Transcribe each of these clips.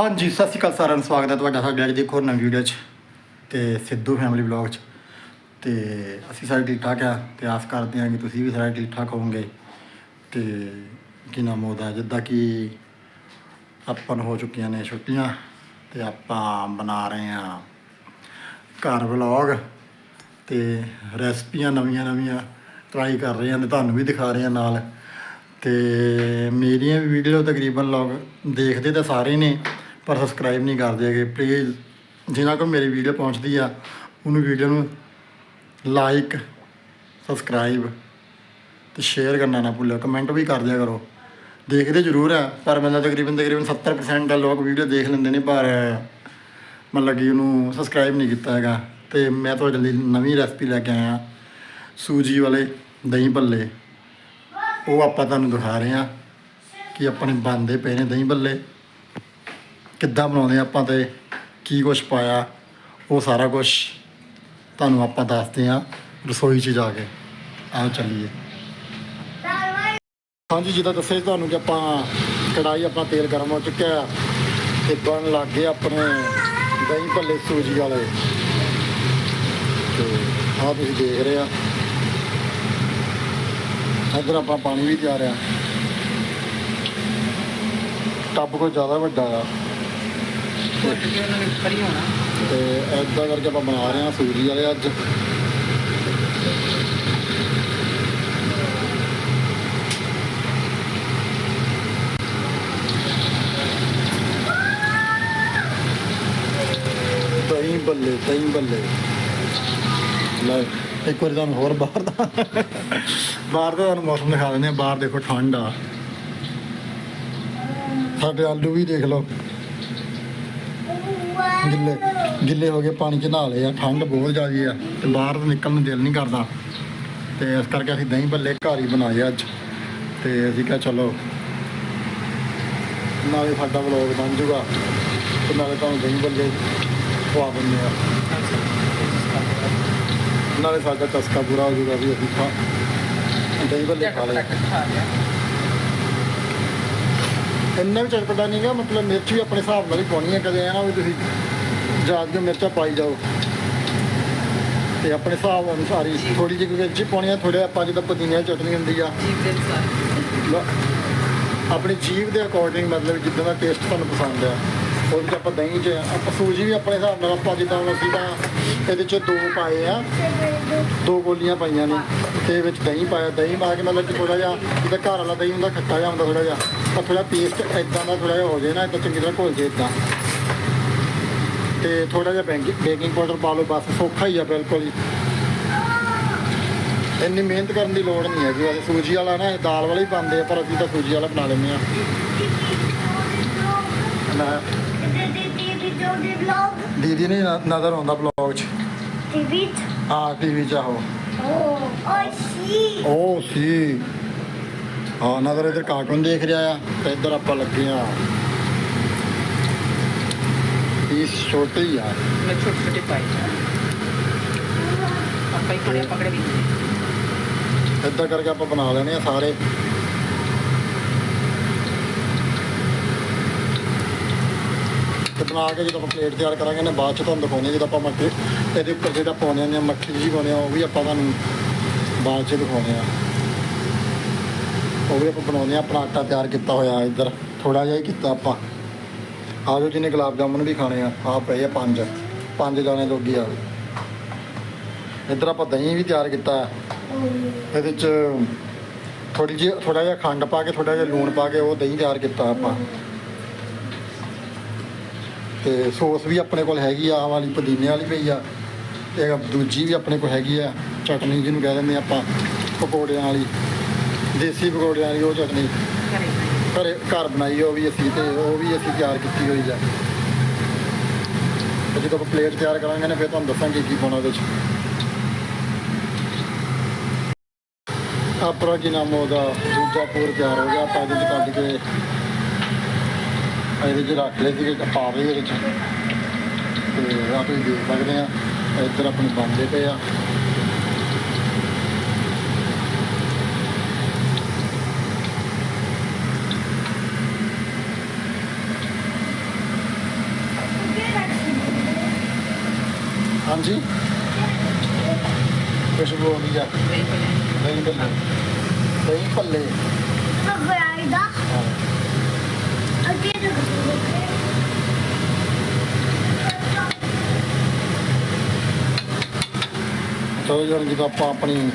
ਹਾਂਜੀ, ਸਤਿ ਸ਼੍ਰੀ ਅਕਾਲ ਸਾਰਿਆਂ ਨੂੰ, ਸਵਾਗਤ ਹੈ ਤੁਹਾਡਾ ਸਾਡੇ ਅੱਜ ਦੀ ਇੱਕ ਹੋਰ ਨਵੀਂ ਵੀਡੀਓ 'ਚ ਤੇ ਸਿੱਧੂ ਫੈਮਿਲੀ ਵਲੌਗ 'ਚ। ਤੇ ਅਸੀਂ ਸਾਰੇ ਠੀਕ ਠਾਕ ਆ ਤੇ ਆਸ ਕਰਦੇ ਹਾਂ ਕਿ ਤੁਸੀਂ ਵੀ ਸਾਰੇ ਠੀਕ ਠਾਕ ਹੋਵੋਗੇ। ਤੇ ਕੀ ਨਾਮ ਉਹਦਾ, ਜਿੱਦਾਂ ਕਿ ਆਪਾਂ ਨੂੰ ਹੋ ਚੁੱਕੀਆਂ ਨੇ ਛੁੱਟੀਆਂ ਤੇ ਆਪਾਂ ਬਣਾ ਰਹੇ ਹਾਂ ਘਰ ਵਲੌਗ ਤੇ ਰੈਸਪੀਆਂ ਨਵੀਆਂ ਨਵੀਆਂ ਟਰਾਈ ਕਰ ਰਹੇ ਹਾਂ ਤੇ ਤੁਹਾਨੂੰ ਵੀ ਦਿਖਾ ਰਹੇ ਹਾਂ ਨਾਲ। ਤੇ ਮੇਰੀਆਂ ਵੀ ਵੀਡੀਓ ਤਕਰੀਬਨ ਲੋਕ ਦੇਖਦੇ ਤਾਂ ਸਾਰੇ ਨੇ ਪਰ ਸਬਸਕ੍ਰਾਈਬ ਨਹੀਂ ਕਰਦੇ ਹੈਗੇ। ਪਲੀਜ਼ ਜਿਨ੍ਹਾਂ ਕੋਲ ਮੇਰੀ ਵੀਡੀਓ ਪਹੁੰਚਦੀ ਆ, ਉਹਨੂੰ ਵੀਡੀਓ ਨੂੰ ਲਾਈਕ ਸਬਸਕ੍ਰਾਈਬ ਤੇ ਸ਼ੇਅਰ ਕਰਨਾ ਨਾ ਭੁੱਲਿਓ। ਕਮੈਂਟ ਵੀ ਕਰ ਦਿਆ ਕਰੋ। ਦੇਖਦੇ ਜ਼ਰੂਰ ਆ, ਪਰ ਮੈਨੂੰ ਤਕਰੀਬਨ ਤਕਰੀਬਨ 70% ਦਾ ਲੋਕ ਵੀਡੀਓ ਦੇਖ ਲੈਂਦੇ ਨੇ, ਪਰ ਮਤਲਬ ਕਿ ਉਹਨੂੰ ਸਬਸਕ੍ਰਾਈਬ ਨਹੀਂ ਕੀਤਾ ਹੈਗਾ। ਤੇ ਮੈਂ ਤੁਹਾਡੇ ਲਈ ਨਵੀਂ ਰੈਸਪੀ ਲੈ ਕੇ ਆਇਆ, ਸੂਜੀ ਵਾਲੇ ਦਹੀਂ ਭੱਲੇ। ਉਹ ਆਪਾਂ ਤੁਹਾਨੂੰ ਦਿਖਾ ਰਹੇ ਹਾਂ ਕਿ ਆਪਣੇ ਬਣਦੇ ਪਏ ਨੇ ਦਹੀਂ ਭੱਲੇ। ਕਿੱਦਾਂ ਬਣਾਉਂਦੇ ਆਪਾਂ ਤੇ, ਕੀ ਕੁਛ ਪਾਇਆ, ਉਹ ਸਾਰਾ ਕੁਝ ਤੁਹਾਨੂੰ ਆਪਾਂ ਦੱਸਦੇ ਹਾਂ ਰਸੋਈ 'ਚ ਜਾ ਕੇ। ਆਓ ਚੱਲੀਏ। ਹਾਂਜੀ, ਜਿੱਦਾਂ ਦੱਸਿਆ ਸੀ ਤੁਹਾਨੂੰ ਕਿ ਆਪਾਂ ਕੜਾਈ ਆਪਣਾ ਤੇਲ ਗਰਮ ਹੋ ਚੁੱਕਿਆ ਆ ਤੇ ਬਣ ਲੱਗ ਗਏ ਆਪਣੇ ਦਹੀਂ ਭੱਲੇ ਸੂਜੀ ਵਾਲੇ। ਤੇ ਆਹ ਤੁਸੀਂ ਦੇਖ ਰਹੇ ਆ। ਇੱਧਰ ਆਪਾਂ ਪਾਣੀ ਵੀ ਤਿਆਰ ਆ। ਟੱਬ ਕੋਈ ਜ਼ਿਆਦਾ ਵੱਡਾ ਆ। ਘੁੱਟ ਕੇ ਉਹਨਾਂ ਨੇ ਖੜੀ ਹੋਣਾ। ਤੇ ਐਦਾਂ ਕਰਕੇ ਆਪਾਂ ਬਣਾ ਰਹੇ ਹਾਂ ਸੂਜੀ ਵਾਲੇ ਅੱਜ। ਦਹੀਂ ਬੱਲੇ ਦਹੀਂ ਬੱਲੇ। ਲੈ, ਇੱਕ ਵਾਰ ਤੁਹਾਨੂੰ ਹੋਰ ਬਾਹਰ ਦਾ ਬਾਹਰ ਦਾ ਤੁਹਾਨੂੰ ਮੌਸਮ ਦਿਖਾ ਦਿੰਦੇ ਆ ਬਾਹਰ ਦੇਖੋ ਠੰਡ ਆ। ਸਾਡੇ ਆਲੂ ਵੀ ਦੇਖ ਲਓ। ਗਿੱਲੇ ਗਿੱਲੇ ਹੋ ਗਏ ਪਾਣੀ ਚ ਨਹਾ ਲਏ ਆ, ਠੰਡ ਬਹੁਤ ਜ਼ਿਆਦੀ ਆ ਤੇ ਬਾਹਰ ਨਿਕਲਣ ਨੂੰ ਦਿਲ ਨਹੀਂ ਕਰਦਾ। ਤੇ ਇਸ ਕਰਕੇ ਅਸੀਂ ਦਹੀਂ ਭੱਲੇ ਘਰ ਹੀ ਬਣਾਏ ਅੱਜ। ਤੇ ਅਸੀਂ ਕਿਹਾ ਚਲੋ, ਨਾਲੇ ਸਾਡਾ ਵਲੋਗ ਬਣ ਜੂਗਾ ਤੇ ਨਾਲੇ ਤੁਹਾਨੂੰ ਦਹੀਂ ਭੱਲੇ ਖਵਾ ਦਿੰਦੇ ਆ। ਨਾਲੇ ਸਾਡਾ ਚਸਕਾ ਪੂਰਾ ਹੋ ਜੂਗਾ ਵੀ ਅਸੀਂ ਖਾ ਦਹੀਂ ਭੱਲੇ ਖਾ ਲਏ। ਇੰਨਾ ਵੀ ਚਟਪਟਾ ਨਹੀਂ ਮਤਲਬ ਮਿਰਚ ਵੀ ਆਪਣੇ ਹਿਸਾਬ ਨਾਲ ਹੀ ਪਾਉਣੀ ਹੈ ਕਦੇ ਐ ਨਾ ਵੀ ਤੁਸੀਂ ਜ਼ਿਆਦਾ ਜੋ ਮਿਰਚਾਂ ਪਾਈ ਜਾਓ। ਤੇ ਆਪਣੇ ਹਿਸਾਬ ਅਨੁਸਾਰ ਹੀ ਥੋੜੀ ਜਿਹੀ ਮਿਰਚ ਪਾਉਣੀ ਆ ਥੋੜਾ ਆਪਾਂ ਜਿੱਦਾਂ ਪੁਦੀਨੇ ਦੀ ਚਟਨੀ ਹੁੰਦੀ ਆ। ਜੀਵ ਆਪਣੀ ਜੀਭ ਦੇ ਅਕੋਰਡਿੰਗ ਮਤਲਬ ਜਿੱਦਾਂ ਦਾ ਟੇਸਟ ਤੁਹਾਨੂੰ ਪਸੰਦ ਆ। ਉਹ ਵਿੱਚ ਆਪਾਂ ਦਹੀਂ 'ਚ ਆਪਾਂ ਸੂਜੀ ਵੀ ਆਪਣੇ ਹਿਸਾਬ ਨਾਲ ਆਪਾਂ ਜਿੱਦਾਂ ਅਸੀਂ ਤਾਂ ਇਹਦੇ 'ਚ ਦੋ ਪਾਏ ਆ। ਦੋ ਗੋਲੀਆਂ ਪਾਈਆਂ ਨੇ। ਤੇ ਵਿੱਚ ਦਹੀਂ ਪਾਇਆ। ਦਹੀਂ ਪਾ ਕੇ ਮਤਲਬ ਕਿ ਥੋੜਾ ਜਿਹਾ ਜਿੱਦਾਂ ਘਰ ਵਾਲਾ ਦਹੀਂ ਹੁੰਦਾ ਖੱਟਾ ਜਿਹਾ ਹੁੰਦਾ ਥੋੜਾ ਜਿਹਾ। ਥੋੜਾ ਪੇਸਟ ਇਦਾਂ ਦਾ ਥੋੜਾ ਜਿਹਾ ਹੋ ਜਾਏ ਨਾ ਇਦਾਂ ਚੰਗੀ ਤਰ੍ਹਾਂ ਘੁਲ ਜੇ ਇਦਾਂ। ਤੇ ਥੋੜਾ ਜਿਹਾ ਬੇਕਿੰਗ ਪਾਊਡਰ ਪਾ ਲਓ, ਬਸ ਸੌਖਾ ਹੀ ਆ ਬਿਲਕੁਲ ਹੀ ਇੰਨੀ ਮਿਹਨਤ ਕਰਨ ਦੀ ਲੋੜ ਨਹੀਂ ਹੈਗੀ ਵੈਸੇ ਸੂਜੀ ਵਾਲਾ ਨਾ, ਇਹ ਦਾਲ ਵਾਲਾ ਹੀ ਪਾਉਂਦੇ ਆ, ਪਰ ਅਸੀਂ ਤਾਂ ਸੂਜੀ ਵਾਲਾ ਬਣਾ ਲੈਂਦੇ ਆ ਦੀਦੀ ਨੇ ਨਜ਼ਰ ਆਉਂਦਾ ਬਲੌਗ 'ਚ। ਹਾਂ ਟੀਵੀ 'ਚ ਆਹੋ। ਉਹ ਸੀ। ਹਾਂ, ਨਜ਼ਰ ਇਧਰ ਕਾਰਟੂਨ ਦੇਖ ਰਿਹਾ ਆ, ਤੇ ਇੱਧਰ ਆਪਾਂ ਲੱਗੇ ਆ ਇਸ ਛੋਟੇ ਹੀ ਆ। ਮੈਂ ਛੋਟੇ ਛੋਟੇ ਪਾਈ ਆਪਾਂ ਹੀ ਖੜੇ ਪਕੜੇ ਵੀ। ਇੱਦਾਂ ਕਰਕੇ ਆਪਾਂ ਬਣਾ ਲੈਣੇ ਆ ਸਾਰੇ। ਤੇ ਬਣਾ ਕੇ ਜਦੋਂ ਆਪਾਂ ਪਲੇਟ ਤਿਆਰ ਕਰਾਂਗੇ ਨਾ ਬਾਅਦ ਚ ਤੁਹਾਨੂੰ ਦਿਖਾਉਂਦੇ ਹਾਂ ਜਦੋਂ ਆਪਾਂ ਮੱਕੀ ਇਹਦੇ ਉੱਪਰ ਜਿਹੜਾ ਪਾਉਂਦੇ ਨੇ ਮੱਖੀ ਜੀ ਪਾਉਂਦੇ ਆ ਉਹ ਵੀ ਆਪਾਂ ਤੁਹਾਨੂੰ ਬਾਅਦ ਚ ਦਿਖਾਉਂਦੇ ਆ ਉਹ ਵੀ ਆਪਾਂ ਬਣਾਉਂਦੇ ਆ ਆਪਣਾ ਆਟਾ ਤਿਆਰ ਕੀਤਾ ਹੋਇਆ ਇੱਧਰ। ਥੋੜਾ ਜਿਹਾ ਹੀ ਕੀਤਾ ਆਪਾਂ। ਆਜੋ ਜਿਹਨੇ ਗੁਲਾਬ ਜਾਮੁਨ ਵੀ ਖਾਣੇ ਆ ਆ ਪਏ ਆ ਪੰਜ। ਪੰਜ ਜਾਣੇ ਲੋਗੀ ਆ। ਇੱਧਰ ਆਪਾਂ ਦਹੀਂ ਵੀ ਤਿਆਰ ਕੀਤਾ। ਇਹਦੇ ਚ ਥੋੜੀ ਜਿਹੀ ਥੋੜਾ ਜਿਹਾ ਖੰਡ ਪਾ ਕੇ ਥੋੜਾ ਜਿਹਾ ਲੂਣ ਪਾ ਕੇ ਉਹ ਦਹੀਂ ਤਿਆਰ ਕੀਤਾ ਆਪਾਂ। ਤੇ ਸੌਸ ਵੀ ਆਪਣੇ ਕੋਲ ਹੈਗੀ ਆ, ਆਹ ਵਾਲੀ ਪੁਦੀਨੇ ਵਾਲੀ ਪਈ ਆ। ਤੇ ਦੂਜੀ ਵੀ ਆਪਣੇ ਕੋਲ ਹੈਗੀ ਆ, ਚਟਨੀ ਜਿਹਨੂੰ ਕਹਿ ਦਿੰਦੇ ਆਪਾਂ, ਪਕੌੜਿਆਂ ਵਾਲੀ, ਦੇਸੀ ਪਕੌੜਿਆਂ ਵਾਲੀ ਉਹ ਚਟਨੀ। ਘਰੇ ਘਰ ਬਣਾਈ ਉਹ ਵੀ ਅਸੀਂ ਤੇ ਉਹ ਵੀ ਅਸੀਂ ਤਿਆਰ ਕੀਤੀ ਹੋਈ ਆ। ਤੇ ਜਦੋਂ ਆਪਾਂ ਪਲੇਟ ਤਿਆਰ ਕਰਾਂਗੇ ਨਾ, ਫਿਰ ਤੁਹਾਨੂੰ ਦੱਸਾਂਗੇ ਕੀ ਪਾਉਣਾ ਉਹਦੇ ਚ। ਆਪਣਾ ਕੀ ਨਾਮ ਉਹਦਾ? ਦੂਜਾ ਪੂਰ ਤਿਆਰ ਹੋ ਗਿਆ, ਆਪਾਂ ਇਹਦੇ ਚ ਕੱਢ ਕੇ ਇਹਦੇ ਚ ਰੱਖ ਲਏ ਸੀਗੇ ਪਾ ਦੇ ਇਹਦੇ ਚ। ਤੇ ਆ ਦੇਖ ਸਕਦੇ ਆ, ਇੱਧਰ ਆਪਣੇ ਬਣਦੇ ਪਏ ਆ। ਹਾਂਜੀ। ਖੁਸ਼ਬੂ ਆਉਂਦੀ ਆ ਦਹੀਂ ਭੱਲੇ। ਦਹੀਂ ਭੱਲੇ। ਦਹੀਂ ਭੱਲੇ ਚਲੋ ਜੀ, ਹੁਣ ਜਦੋਂ ਆਪਾਂ ਆਪਣੀ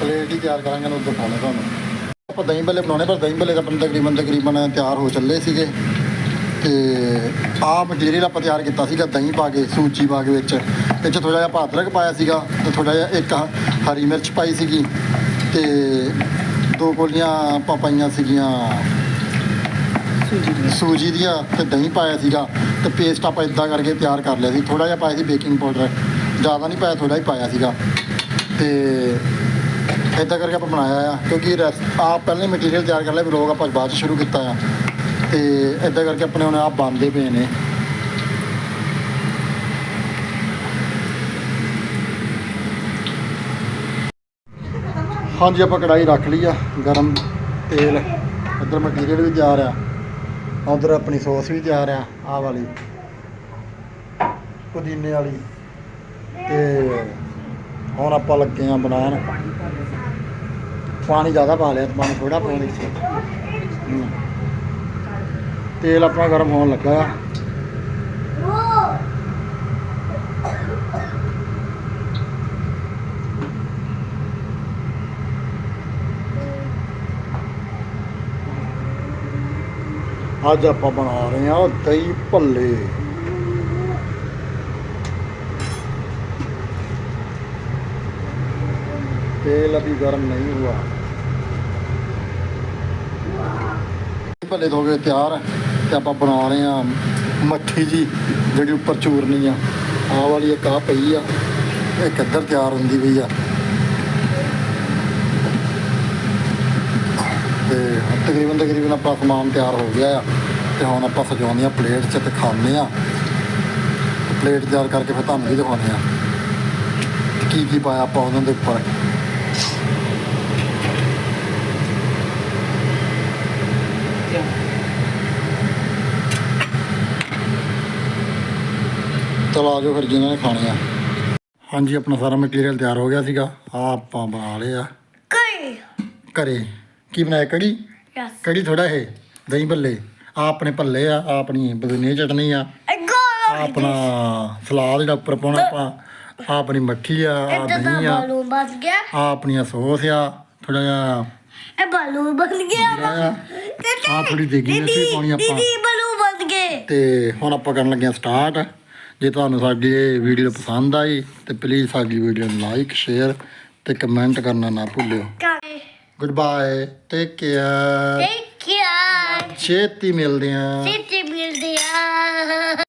ਪਲੇਟ ਹੀ ਤਿਆਰ ਕਰਾਂਗੇ ਉਹ ਦਿਖਾਉਣੇ ਤੁਹਾਨੂੰ। ਆਪਾਂ ਦਹੀਂ ਭੱਲੇ ਬਣਾਉਣੇ, ਪਰ ਦਹੀਂ ਭੱਲੇ ਤਾਂ ਆਪਣੇ ਤਕਰੀਬਨ ਤਕਰੀਬਨ ਤਿਆਰ ਹੋ ਚੱਲੇ ਸੀਗੇ। ਤੇ ਆਹ ਮਟੀਰੀਅਲ ਆਪਾਂ ਤਿਆਰ ਕੀਤਾ ਸੀਗਾ, ਦਹੀਂ ਪਾ ਕੇ, ਸੂਜੀ ਪਾ ਕੇ ਵਿੱਚ। ਵਿੱਚ ਥੋੜਾ ਜਿਹਾ ਆਪਾਂ ਅਦਰਕ ਪਾਇਆ ਸੀਗਾ ਤੇ ਥੋੜਾ ਜਿਹਾ ਇੱਕ ਹਰੀ ਮਿਰਚ ਪਾਈ ਸੀਗੀ ਤੇ ਦੋ ਕੋਲੀਆਂ ਆਪਾਂ ਪਾਈਆਂ ਸੀਗੀਆਂ ਸੂਜੀ ਦੀਆਂ ਤੇ ਦਹੀਂ ਪਾਇਆ ਸੀਗਾ ਤੇ ਪੇਸਟ ਆਪਾਂ ਇਦਾਂ ਕਰਕੇ ਤਿਆਰ ਕਰ ਲਿਆ ਸੀ। ਥੋੜਾ ਜਿਹਾ ਪਾਇਆ ਸੀ ਬੇਕਿੰਗ ਪਾਊਡਰ ਜ਼ਿਆਦਾ ਨਹੀਂ ਪਾਇਆ ਥੋੜਾ ਹੀ ਪਾਇਆ ਸੀਗਾ। ਤੇ ਇਦਾਂ ਕਰਕੇ ਆਪਾਂ ਬਣਾਇਆ ਆ, ਕਿਉਂਕਿ ਰੈਸ- ਆਪ ਪਹਿਲੇ ਮਟੀਰੀਅਲ ਤਿਆਰ ਕਰ ਲਿਆ ਵਲੋਗ ਆਪਾਂ ਬਾਅਦ ਚ ਸ਼ੁਰੂ ਕੀਤਾ ਆ। ਤੇ ਇਦਾਂ ਕਰਕੇ ਆਪਣੇ ਹੁਣ ਆਪ ਬਣਦੇ ਪਏ ਨੇ। ਹਾਂਜੀ, ਆਪਾਂ ਕੜਾਈ ਰੱਖ ਲਈ ਆ, ਗਰਮ ਤੇਲ। ਇੱਧਰ ਮਟੀਰੀਅਲ ਵੀ ਤਿਆਰ ਆ, ਉਧਰ ਆਪਣੀ ਸੌਸ ਵੀ ਤਿਆਰ ਆ, ਆਹ ਵਾਲੀ, ਪੁਦੀਨੇ ਵਾਲੀ। ਤੇ ਹੁਣ ਆਪਾਂ ਲੱਗੇ ਆ ਬਣਾਉਣ। ਪਾਣੀ ਜ਼ਿਆਦਾ ਪਾ ਲਿਆ, ਪਾਣੀ ਥੋੜਾ ਪਾਉਣੀ ਸੀ ਤੇਲ ਆਪਣਾ ਗਰਮ ਹੋਣ ਲੱਗਾ ਆ ਅੱਜ ਆਪਾਂ ਬਣਾ ਰਹੇ ਹਾਂ ਦਹੀਂ ਭੱਲੇ तेल अभी गर्म नहीं हुआ ਭੱਲੇ ਹੋ ਗਏ ਤਿਆਰ ਤੇ ਆਪਾਂ ਬਣਾ ਰਹੇ ਆ ਮੱਠੀ ਜੀ, ਜਿਹੜੀ ਉੱਪਰ ਚੂਰਨੀ ਆ। ਆਹ ਵਾਲੀ ਇੱਕ ਆ ਪਈ ਆ, ਇੱਕ ਇੱਧਰ ਤਿਆਰ ਹੁੰਦੀ ਪਈ ਆ। ਤੇ ਤਕਰੀਬਨ ਤਕਰੀਬਨ ਆਪਾਂ ਸਮਾਨ ਤਿਆਰ ਹੋ ਗਿਆ ਆ, ਤੇ ਹੁਣ ਆਪਾਂ ਸਜਾਉਂਦੇ ਆ ਪਲੇਟ 'ਚ ਤੇ ਖਾਂਦੇ ਆ। ਪਲੇਟ ਤਿਆਰ ਕਰਕੇ ਫਿਰ ਤੁਹਾਨੂੰ ਵੀ ਦਿਖਾਉਂਦੇ ਆ। ਕੀ ਕੀ ਪਾਇਆ ਆਪਾਂ ਉਹਨਾਂ ਦੇ ਉੱਪਰ? ਚਲੋ ਆ ਜਾਓ ਫਿਰ ਜਿਨ੍ਹਾਂ ਨੇ ਖਾਣੇ ਆ ਹਾਂਜੀ ਆਪਣਾ ਸਾਰਾ ਮਟੀਰੀਅਲ ਤਿਆਰ ਹੋ ਗਿਆ ਸੀਗਾ। ਆ ਆਪਾਂ ਬਣਾ ਲਏ ਆ। ਘਰੇ। ਕੀ ਬਣਾਇਆ? ਕੜੀ? ਕੜੀ ਥੋੜਾ ਇਹ ਦਹੀਂ ਭੱਲੇ। ਆ ਆਪਣੇ ਭੱਲੇ ਆ ਆ ਆਪਣੀ ਬਦਨੀ ਚਟਨੀ ਆ। ਆਹ ਆਪਣਾ ਸਲਾਦ ਜਿਹੜਾ ਉੱਪਰ ਪਾਉਣਾ ਆਪਾਂ। ਆ ਆਪਣੀ ਮੱਠੀ ਆ ਆ ਦਹੀਂ ਆ। ਬਾਲੂ ਬਣ ਗਿਆ। ਆ ਆਪਣੀਆਂ ਸੌਸ ਆ ਥੋੜਾ ਜਿਹਾ ਇਹ ਬਾਲੂ ਬਣ ਗਿਆ ਆ ਆ ਥੋੜੀ ਦੇਗੀ ਵੀ ਪਾਉਣੀ ਆਪਾਂ। ਦੀਦੀ ਬਾਲੂ ਬਣ ਗਏ। ਤੇ ਹੁਣ ਆਪਾਂ ਕਰਨ ਲੱਗੇ ਆ ਸਟਾਰਟ ਜੇ ਤੁਹਾਨੂੰ ਸਾਡੀ ਇਹ ਵੀਡੀਓ ਪਸੰਦ ਆਈ ਤੇ ਪਲੀਜ਼ ਸਾਡੀ ਵੀਡੀਓ ਨੂੰ ਲਾਈਕ ਸ਼ੇਅਰ ਤੇ ਕਮੈਂਟ ਕਰਨਾ ਨਾ ਭੁੱਲਿਓ। Goodbye take care take care ਛੇਤੀ ਮਿਲਦੇ ਆਂ ਛੇਤੀ ਮਿਲਦੇ ਆਂ